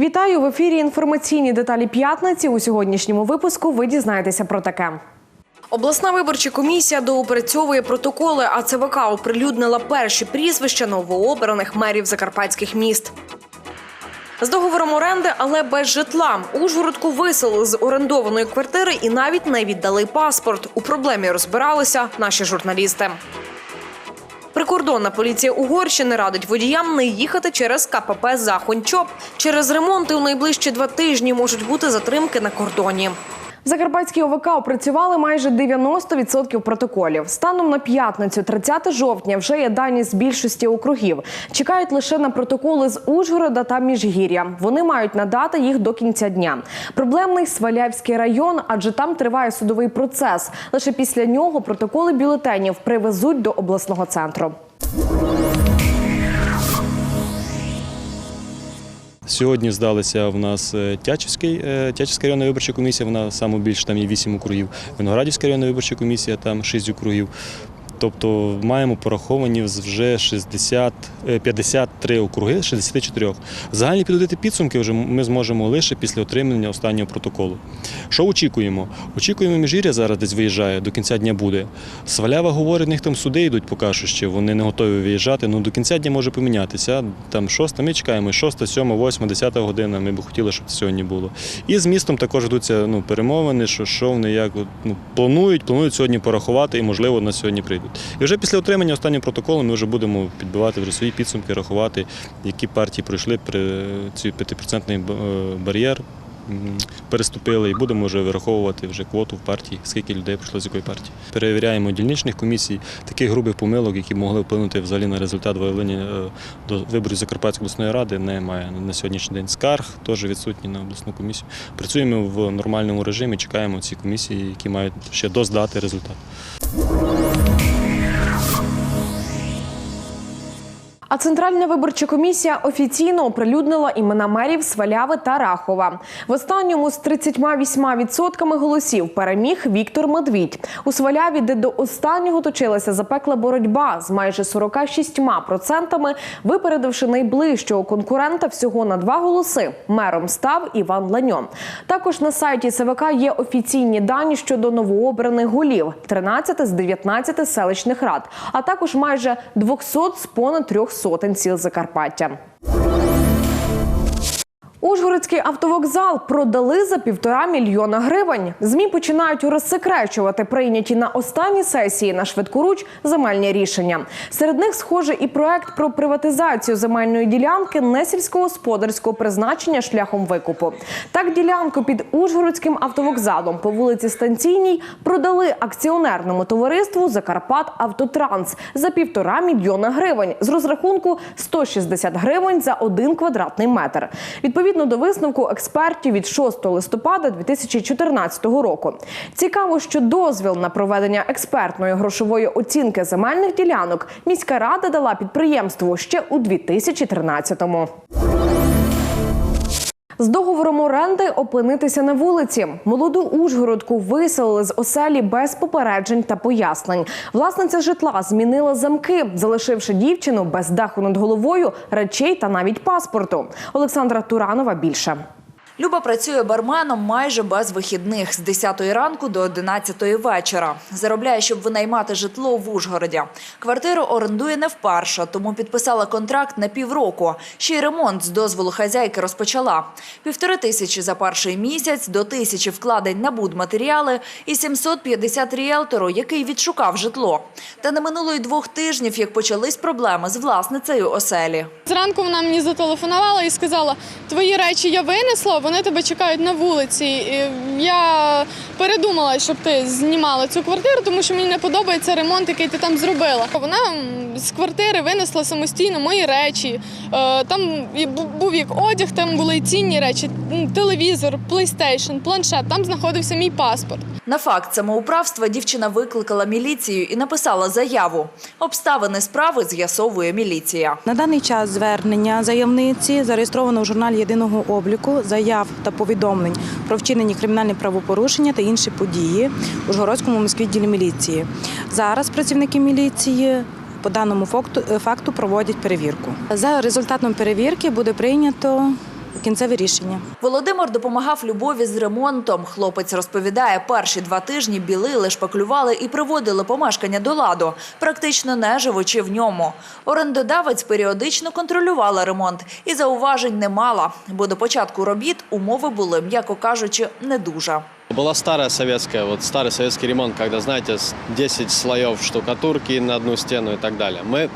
Вітаю в ефірі. Інформаційні деталі п'ятниці. У сьогоднішньому випуску ви дізнаєтеся про таке. Обласна виборча комісія доопрацьовує протоколи, а ЦВК оприлюднила перші прізвища новообраних мерів закарпатських міст. З договором оренди, але без житла. Ужгородку виселили з орендованої квартири і навіть не віддали паспорт. У проблемі розбиралися наші журналісти. Прикордонна поліція Угорщини радить водіям не їхати через КПП Захончоп. Через ремонти у найближчі два тижні можуть бути затримки на кордоні. В Закарпатській ОВК опрацювали майже 90% протоколів. Станом на п'ятницю, 30 жовтня, вже є дані з більшості округів. Чекають лише на протоколи з Ужгорода та Міжгір'я. Вони мають надати їх до кінця дня. Проблемний Свалявський район, адже там триває судовий процес. Лише після нього протоколи бюлетенів привезуть до обласного центру. Сьогодні здалися в нас е, Тячівський, е, Тячівська районна виборча комісія, вона саме більше, там є 8 округів. Виноградівська районна виборча комісія, там 6 округів. Тобто маємо пораховані вже 60, е, 53 округи з 64. Загальні підводити підсумки вже ми зможемо лише після отримання останнього протоколу. Що очікуємо? Очікуємо, міжір'я зараз десь виїжджає, до кінця дня буде. Свалява говорить, в них там суди йдуть поки що ще, вони не готові виїжджати. Ну до кінця дня може помінятися. Там шоста, ми чекаємо, шоста, сьома, восьма, десята година. Ми б хотіли, щоб це сьогодні було. І з містом також йдуться ну, перемовини, що, що вони як ну, планують, планують сьогодні порахувати і, можливо, на сьогодні прийдуть. І вже після отримання останнього протоколу ми вже будемо підбивати вже свої підсумки, рахувати, які партії пройшли при цей 5% бар'єр. Переступили і будемо вже вираховувати вже квоту в партії, скільки людей прийшло з якої партії. Перевіряємо дільничних комісій, таких грубих помилок, які могли вплинути взагалі на результат виявлення е, до виборів Закарпатської обласної ради, немає на сьогоднішній день. Скарг теж відсутні на обласну комісію. Працюємо в нормальному режимі, чекаємо ці комісії, які мають ще доздати результат. А Центральна виборча комісія офіційно оприлюднила імена мерів Сваляви та Рахова. В останньому з 38% голосів переміг Віктор Медвідь. У Сваляві, де до останнього точилася запекла боротьба з майже 46%, випередивши найближчого конкурента всього на два голоси. Мером став Іван Ланьо. Також на сайті СВК є офіційні дані щодо новообраних голів 13 з 19 селищних рад, а також майже 200 з понад трьох сотень сіл Закарпаття. Ужгородський автовокзал продали за півтора мільйона гривень. Змі починають розсекречувати прийняті на останній сесії на швидкоруч земельні рішення. Серед них схоже і проект про приватизацію земельної ділянки несільськогосподарського призначення шляхом викупу. Так, ділянку під Ужгородським автовокзалом по вулиці Станційній продали акціонерному товариству Закарпат Автотранс за півтора мільйона гривень з розрахунку 160 гривень за один квадратний метр. Відповідно до висновку експертів від 6 листопада 2014 року. Цікаво, що дозвіл на проведення експертної грошової оцінки земельних ділянок міська рада дала підприємству ще у 2013-му. З договором оренди опинитися на вулиці. Молоду Ужгородку виселили з оселі без попереджень та пояснень. Власниця житла змінила замки, залишивши дівчину без даху над головою, речей та навіть паспорту. Олександра Туранова більше. Люба працює барменом майже без вихідних з 10 ранку до 11 вечора. Заробляє, щоб винаймати житло в Ужгороді. Квартиру орендує не вперше, тому підписала контракт на півроку. Ще й ремонт з дозволу хазяйки розпочала. Півтори тисячі за перший місяць, до тисячі вкладень на будматеріали і 750 ріелтору, який відшукав житло. Та не минуло й двох тижнів, як почались проблеми з власницею оселі. Зранку вона мені зателефонувала і сказала: твої речі я винесла, вони тебе чекають на вулиці. І я передумала, щоб ти знімала цю квартиру, тому що мені не подобається ремонт, який ти там зробила. Вона з квартири винесла самостійно мої речі. Е, Там був як одяг, там були і цінні речі, телевізор, плейстейшн, планшет. Там знаходився мій паспорт. На факт самоуправства дівчина викликала міліцію і написала заяву. Обставини справи з'ясовує міліція. На даний час звернення заявниці зареєстровано в журналі єдиного обліку заяв та повідомлень про вчинені кримінальні правопорушення та інші події у Жгородському міськвідділі міліції. Зараз працівники міліції по даному факту, факту проводять перевірку. За результатом перевірки буде прийнято кінцеве рішення. Володимир допомагав Любові з ремонтом. Хлопець розповідає, перші два тижні білили, шпаклювали і приводили помешкання до ладу, практично не живучи в ньому. Орендодавець періодично контролювала ремонт і зауважень не мала, бо до початку робіт умови були, м'яко кажучи, не дуже. Была старая советская, вот старый советский ремонт, когда, знаете, с 10 слоев штукатурки на одну стену и так далее. Мы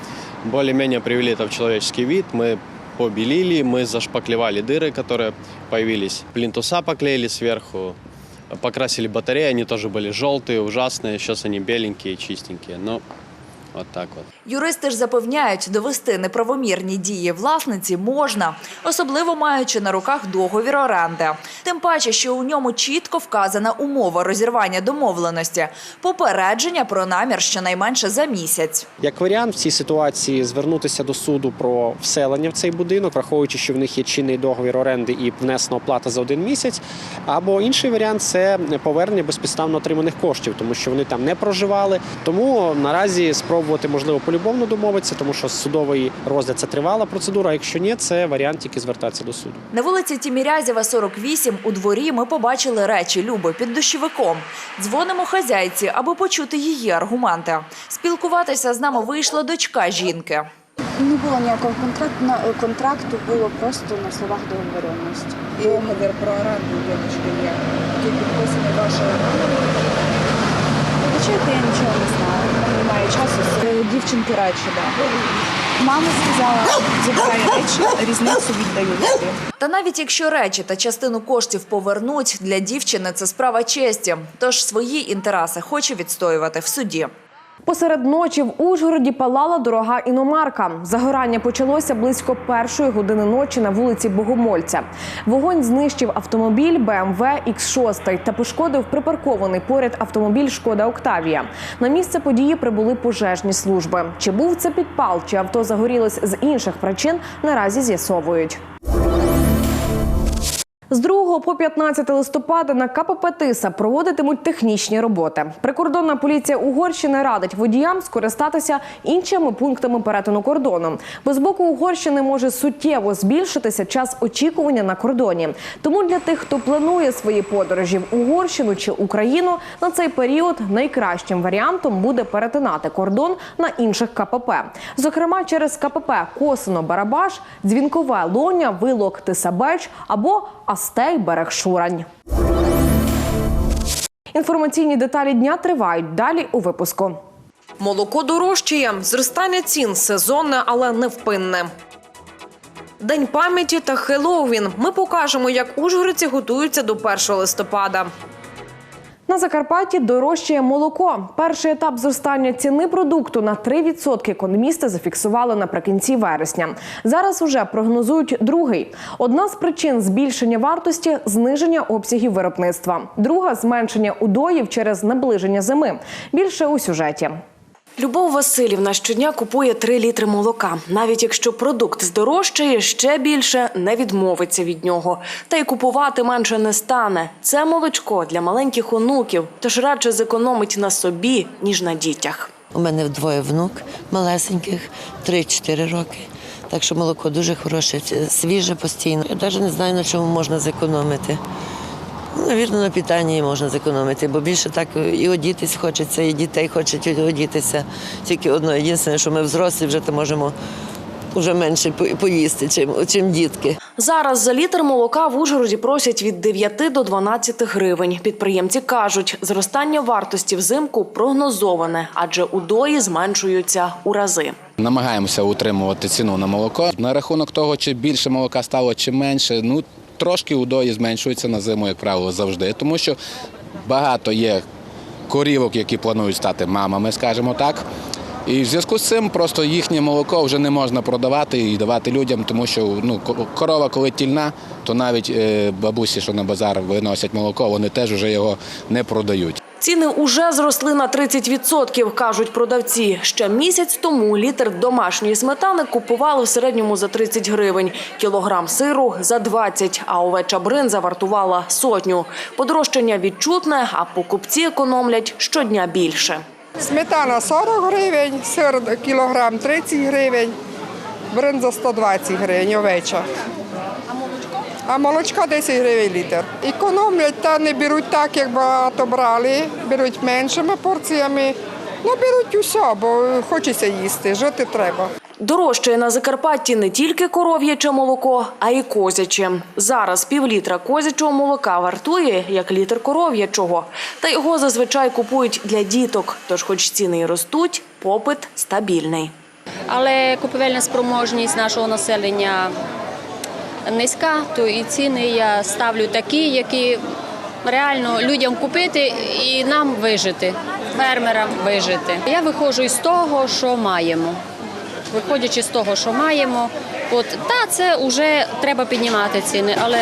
более-менее привели это в человеческий вид, мы побелили, мы зашпаклевали дыры, которые появились. Плинтуса поклеили сверху, покрасили батареи, они тоже были желтые, ужасные, сейчас они беленькие, чистенькие. Ну, вот так вот. Юристи ж запевняють, довести неправомірні дії власниці можна, особливо маючи на руках договір оренди. Тим паче, що у ньому чітко вказана умова розірвання домовленості, попередження про намір щонайменше за місяць. Як варіант в цій ситуації звернутися до суду про вселення в цей будинок, враховуючи, що в них є чинний договір оренди і внесена оплата за один місяць. Або інший варіант це повернення безпідставно отриманих коштів, тому що вони там не проживали. Тому наразі спробувати можливо полюбовно домовитися, тому що судовий розгляд це тривала процедура. А якщо ні, це варіант тільки звертатися до суду. На вулиці Тімірязєва, 48, у дворі ми побачили речі Люби під дощовиком. Дзвонимо хазяйці, аби почути її аргументи. Спілкуватися з нами вийшла дочка жінки. Не було ніякого контракту, на- контракту було просто на словах договоренності. Договір про оренду діточки є, який підписаний вашою Вибачайте, я нічого не знаю, немає часу. Дівчинки речі, да. Мама сказала, забирай речі, різницю віддаю. Та навіть якщо речі та частину коштів повернуть, для дівчини це справа честі. Тож свої інтереси хоче відстоювати в суді. Посеред ночі в Ужгороді палала дорога іномарка. Загорання почалося близько першої години ночі на вулиці Богомольця. Вогонь знищив автомобіль BMW X6 та пошкодив припаркований поряд автомобіль Шкода Октавія. На місце події прибули пожежні служби. Чи був це підпал, чи авто загорілось з інших причин, наразі з'ясовують. З 2 по 15 листопада на КПП Тиса проводитимуть технічні роботи. Прикордонна поліція Угорщини радить водіям скористатися іншими пунктами перетину кордону, бо з боку Угорщини може суттєво збільшитися час очікування на кордоні. Тому для тих, хто планує свої подорожі в Угорщину чи Україну, на цей період найкращим варіантом буде перетинати кордон на інших КПП. Зокрема, через КПП Косино Барабаш, Дзвінкове Лоня, Вилок Тисабеч або Астей Берег Шурань. Інформаційні деталі дня тривають далі у випуску. Молоко дорожчає, зростання цін сезонне, але невпинне. День пам'яті та Хеллоуін. Ми покажемо, як ужгородці готуються до 1 листопада. На Закарпатті дорожчає молоко. Перший етап зростання ціни продукту на 3% економісти зафіксували наприкінці вересня. Зараз уже прогнозують другий. Одна з причин збільшення вартості зниження обсягів виробництва. Друга зменшення удоїв через наближення зими. Більше у сюжеті. Любов Васильівна щодня купує 3 літри молока. Навіть якщо продукт здорожчає, ще більше не відмовиться від нього. Та й купувати менше не стане. Це молочко для маленьких онуків, тож радше зекономить на собі, ніж на дітях. У мене двоє внук малесеньких, 3-4 роки. Так що молоко дуже хороше, свіже постійно. Я навіть не знаю, на чому можна зекономити. Ну, Навірно, на питанні можна зекономити, бо більше так і одітись хочеться, і дітей хочуть одітися. Тільки одно єдине, що ми взрослі вже то можемо вже менше поїсти, чим, чим дітки. Зараз за літр молока в Ужгороді просять від 9 до 12 гривень. Підприємці кажуть, зростання вартості взимку прогнозоване, адже удої зменшуються у рази. Намагаємося утримувати ціну на молоко. На рахунок того, чи більше молока стало, чи менше, ну трошки удої зменшуються на зиму, як правило, завжди, тому що багато є корівок, які планують стати мамами, скажімо так. І в зв'язку з цим просто їхнє молоко вже не можна продавати і давати людям, тому що ну, корова, коли тільна, то навіть е, бабусі, що на базар виносять молоко, вони теж вже його не продають. Ціни уже зросли на 30%, кажуть продавці. Ще місяць тому літр домашньої сметани купували в середньому за 30 гривень, кілограм сиру за 20, а овеча бринза вартувала сотню. Подорожчання відчутне, а покупці економлять щодня більше. Сметана 40 гривень, сир кілограм 30 гривень, бринза 120 гривень, овеча. А молочка 10 гривень літр. Економлять та не беруть так, як багато брали, беруть меншими порціями. Ну, беруть усе, бо хочеться їсти, жити треба. Дорожчає на Закарпатті не тільки коров'яче молоко, а й козяче. Зараз півлітра козячого молока вартує, як літр коров'ячого. Та його зазвичай купують для діток. Тож, хоч ціни й ростуть, попит стабільний. але купівельна спроможність нашого населення низька, то і ціни я ставлю такі, які реально людям купити і нам вижити, фермерам вижити. Я виходжу із того, що маємо. Виходячи з того, що маємо, от та це вже треба піднімати ціни, але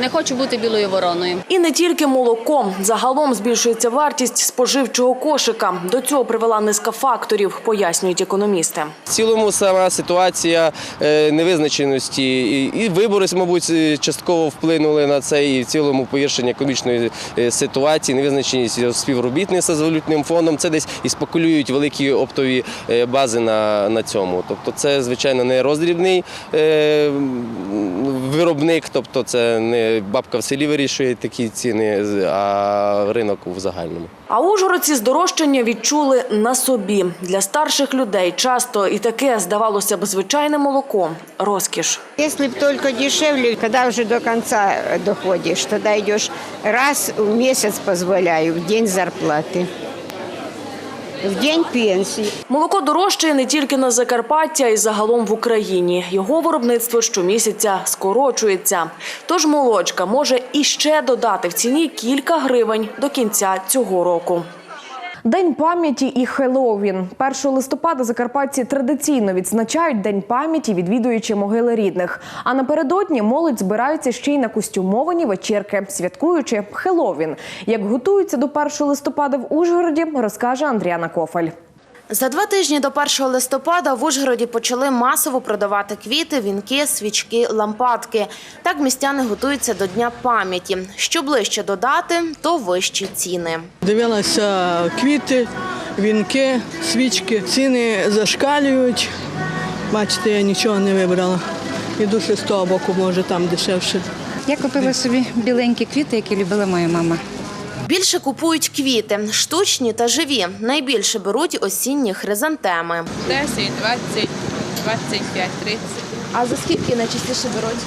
не хочу бути білою вороною. І не тільки молоко. Загалом збільшується вартість споживчого кошика. До цього привела низка факторів, пояснюють економісти. В цілому сама ситуація е, невизначеності і, вибори, мабуть, е, частково вплинули на це, і в цілому погіршення економічної е, ситуації, невизначеність співробітництва з валютним фондом. Це десь і спекулюють великі оптові бази на, на цьому. Тобто, це звичайно не роздрібний виробник, тобто це не бабка в селі вирішує такі ціни, а ринок в загальному. А ужгородці здорожчання відчули на собі. Для старших людей часто і таке, здавалося б, звичайне молоко – розкіш. Если бы только дешевле, когда уже до конца доходишь, тогда идешь раз в месяц позволяю, в день зарплаты, в день пенсії. Молоко дорожчає не тільки на Закарпаття, а й загалом в Україні. Його виробництво щомісяця скорочується. Тож молочка може іще додати в ціні кілька гривень до кінця цього року. День пам'яті і Хеллоуін. 1 листопада закарпатці традиційно відзначають День пам'яті, відвідуючи могили рідних. А напередодні молодь збирається ще й на костюмовані вечірки, святкуючи Хеллоуін. Як готуються до 1 листопада в Ужгороді, розкаже Андріана Кофель. За два тижні до 1 листопада в Ужгороді почали масово продавати квіти, вінки, свічки, лампадки. Так містяни готуються до Дня пам'яті. Що ближче до дати, то вищі ціни. Дивилася квіти, вінки, свічки. Ціни зашкалюють. Бачите, я нічого не вибрала. Іду ще з того боку, може там дешевше. Я купила собі біленькі квіти, які любила моя мама. Більше купують квіти – штучні та живі. Найбільше беруть осінні хризантеми. 10, 20, 25, 30. А за скільки найчастіше беруть?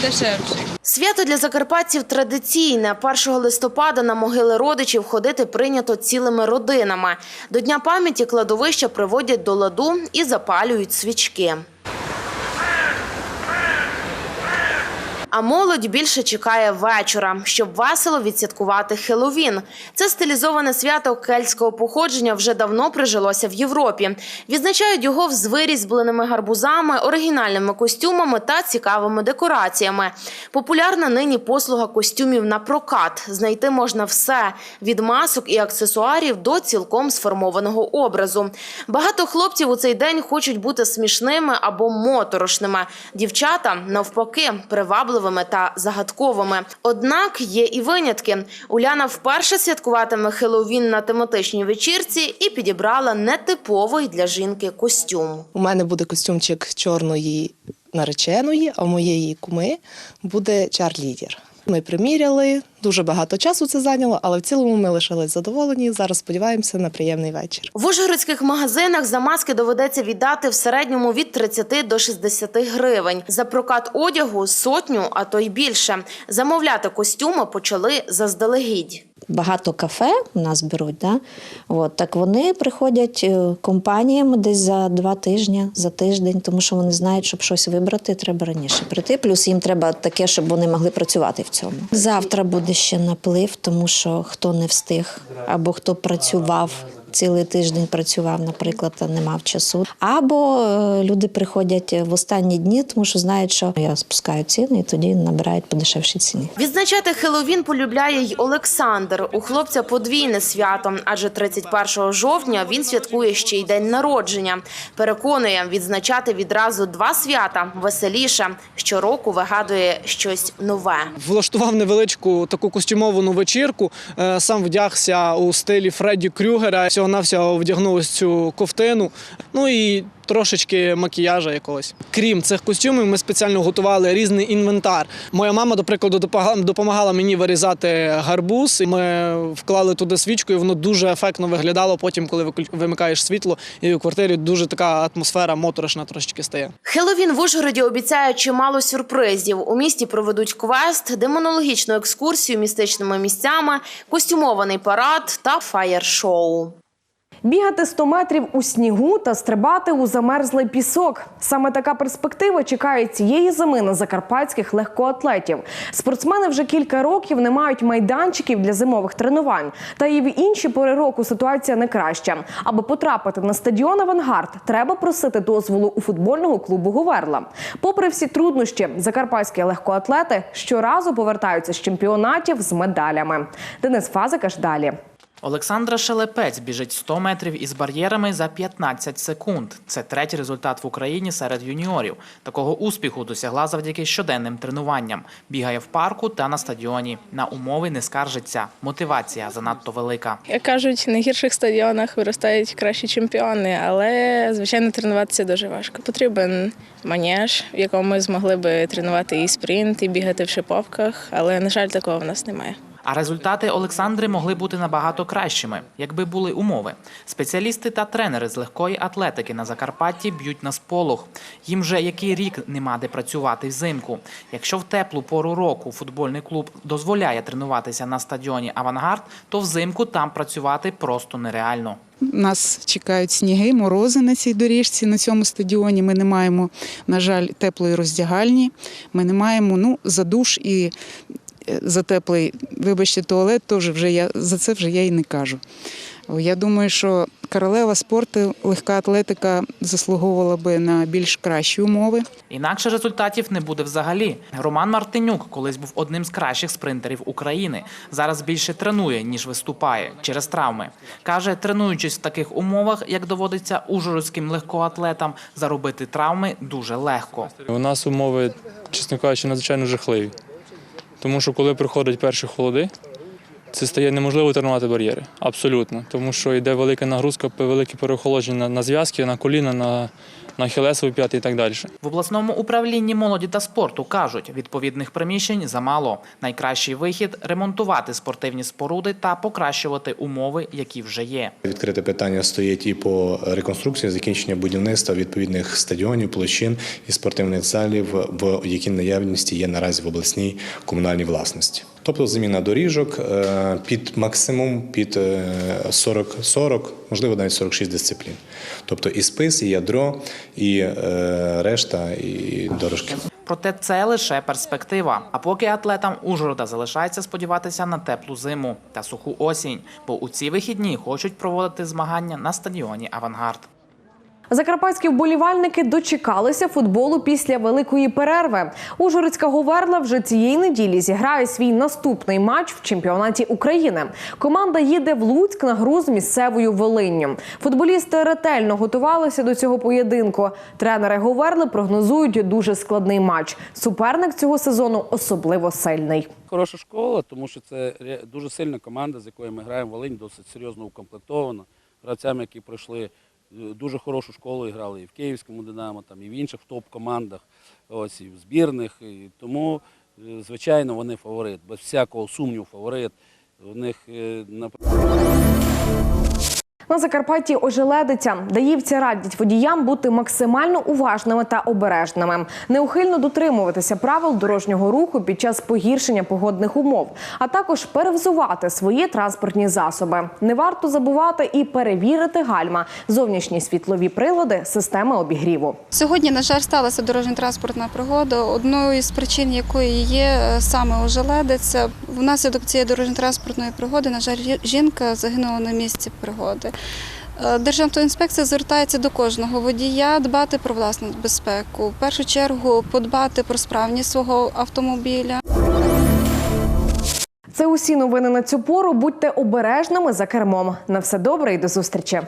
Дешевше. Свято для закарпатців традиційне. 1 листопада на могили родичів ходити прийнято цілими родинами. До Дня пам'яті кладовища приводять до ладу і запалюють свічки. А молодь більше чекає вечора, щоб весело відсвяткувати Хеллоуін. Це стилізоване свято кельтського походження вже давно прижилося в Європі. Відзначають його з бленими гарбузами, оригінальними костюмами та цікавими декораціями. Популярна нині послуга костюмів на прокат. Знайти можна все від масок і аксесуарів до цілком сформованого образу. Багато хлопців у цей день хочуть бути смішними або моторошними. Дівчата навпаки привабливими та загадковими. Однак є і винятки. Уляна вперше святкуватиме Хеллоуін на тематичній вечірці і підібрала нетиповий для жінки костюм. У мене буде костюмчик чорної нареченої, а у моєї куми буде чарлідер. Ми приміряли, дуже багато часу це зайняло, але в цілому ми лишились задоволені. Зараз сподіваємося на приємний вечір. В ужгородських магазинах за маски доведеться віддати в середньому від 30 до 60 гривень. За прокат одягу – сотню, а то й більше. Замовляти костюми почали заздалегідь. Багато кафе у нас беруть, да? От, так вони приходять е, компаніями десь за два тижні, за тиждень, тому що вони знають, щоб щось вибрати, треба раніше прийти. Плюс їм треба таке, щоб вони могли працювати в цьому. Завтра буде ще наплив, тому що хто не встиг або хто працював. Цілий тиждень працював, наприклад, а не мав часу. Або е, люди приходять в останні дні, тому що знають, що я спускаю ціни, і тоді набирають по дешевшій ціні. Відзначати Хеллоуін полюбляє й Олександр. У хлопця подвійне свято, адже 31 жовтня він святкує ще й день народження. Переконує, відзначати відразу два свята веселіше. Щороку вигадує щось нове. Влаштував невеличку таку костюмовану вечірку. Е, Сам вдягся у стилі Фредді Крюгера. Всього навсього вдягнув ось цю ковтину. Ну і трошечки макіяжа якогось. Крім цих костюмів, ми спеціально готували різний інвентар. Моя мама, до прикладу, допомагала- мені вирізати гарбуз. Ми вклали туди свічку, і воно дуже ефектно виглядало. Потім, коли вимикаєш світло, і у квартирі дуже така атмосфера моторошна трошечки стає. Хеллоуін в Ужгороді обіцяє чимало сюрпризів. У місті проведуть квест, демонологічну екскурсію містичними місцями, костюмований парад та фаєр-шоу. Бігати 100 метрів у снігу та стрибати у замерзлий пісок. Саме така перспектива чекає цієї зими на закарпатських легкоатлетів. Спортсмени вже кілька років не мають майданчиків для зимових тренувань. Та і в інші пори року ситуація не краща. Аби потрапити на стадіон Авангард, треба просити дозволу у футбольного клубу Говерла. Попри всі труднощі, закарпатські легкоатлети щоразу повертаються з чемпіонатів з медалями. Денис Фазикаш далі. Олександра Шелепець біжить 100 метрів із бар'єрами за 15 секунд. Це третій результат в Україні серед юніорів. Такого успіху досягла завдяки щоденним тренуванням. Бігає в парку та на стадіоні. На умови не скаржиться. Мотивація занадто велика. Як кажуть, на гірших стадіонах виростають кращі чемпіони, але звичайно тренуватися дуже важко. Потрібен манеж, в якому ми змогли би тренувати і спринт, і бігати в шиповках, але на жаль, такого в нас немає. А результати Олександри могли бути набагато кращими, якби були умови. Спеціалісти та тренери з легкої атлетики на Закарпатті б'ють на сполох. Їм вже який рік нема де працювати взимку. Якщо в теплу пору року футбольний клуб дозволяє тренуватися на стадіоні Авангард, то взимку там працювати просто нереально. Нас чекають сніги, морози на цій доріжці, на цьому стадіоні. Ми не маємо, на жаль, теплої роздягальні. Ми не маємо ну, за душ і за теплий, вибачте, туалет, теж вже я за це вже я і не кажу. Я думаю, що королева спорту, легка атлетика заслуговувала би на більш кращі умови. Інакше результатів не буде взагалі. Роман Мартинюк колись був одним з кращих спринтерів України. Зараз більше тренує, ніж виступає через травми. Каже, тренуючись в таких умовах, як доводиться ужгородським легкоатлетам, заробити травми дуже легко. У нас умови, чесно кажучи, надзвичайно жахливі. Тому що коли приходять перші холоди, це стає неможливо тренувати бар'єри. Абсолютно. Тому що йде велика нагрузка, велике переохолодження на, зв'язки, на коліна, на, на хілесові п'яти і так далі. В обласному управлінні молоді та спорту кажуть, відповідних приміщень замало. Найкращий вихід ремонтувати спортивні споруди та покращувати умови, які вже є. Відкрите питання стоїть і по реконструкції, закінчення будівництва відповідних стадіонів, площин і спортивних залів, в які наявності є наразі в обласній комунальній власності. Тобто заміна доріжок е, під максимум під е, 40-40, можливо навіть 46 дисциплін. Тобто і спис, і ядро, і е, решта, і дорожки. Проте це лише перспектива. А поки атлетам Ужгорода залишається сподіватися на теплу зиму та суху осінь, бо у ці вихідні хочуть проводити змагання на стадіоні Авангард. Закарпатські вболівальники дочекалися футболу після великої перерви. Ужгородська Говерла вже цієї неділі зіграє свій наступний матч в чемпіонаті України. Команда їде в Луцьк на гру з місцевою Волинню. Футболісти ретельно готувалися до цього поєдинку. Тренери Говерли прогнозують дуже складний матч. Суперник цього сезону особливо сильний. Хороша школа, тому що це дуже сильна команда, з якою ми граємо. Волинь досить серйозно укомплектована. Гравцями, які пройшли дуже хорошу школу і грали і в Київському Динамо, там, і в інших топ-командах, і в збірних. І тому, е, звичайно, вони фаворит. Без всякого сумніву фаворит. У них е, на Закарпатті ожеледиться. Даївці радять водіям бути максимально уважними та обережними, неухильно дотримуватися правил дорожнього руху під час погіршення погодних умов, а також перевзувати свої транспортні засоби. Не варто забувати і перевірити гальма, зовнішні світлові прилади, системи обігріву. Сьогодні, на жаль, сталася дорожньо-транспортна пригода. Одною із причин якої є е, саме ожеледиця. Внаслідок цієї дорожньо-транспортної пригоди, на жаль, жінка загинула на місці пригоди. Е, Державтоінспекція звертається до кожного водія дбати про власну безпеку. В першу чергу подбати про справність свого автомобіля. Це усі новини на цю пору. Будьте обережними за кермом. На все добре і до зустрічі.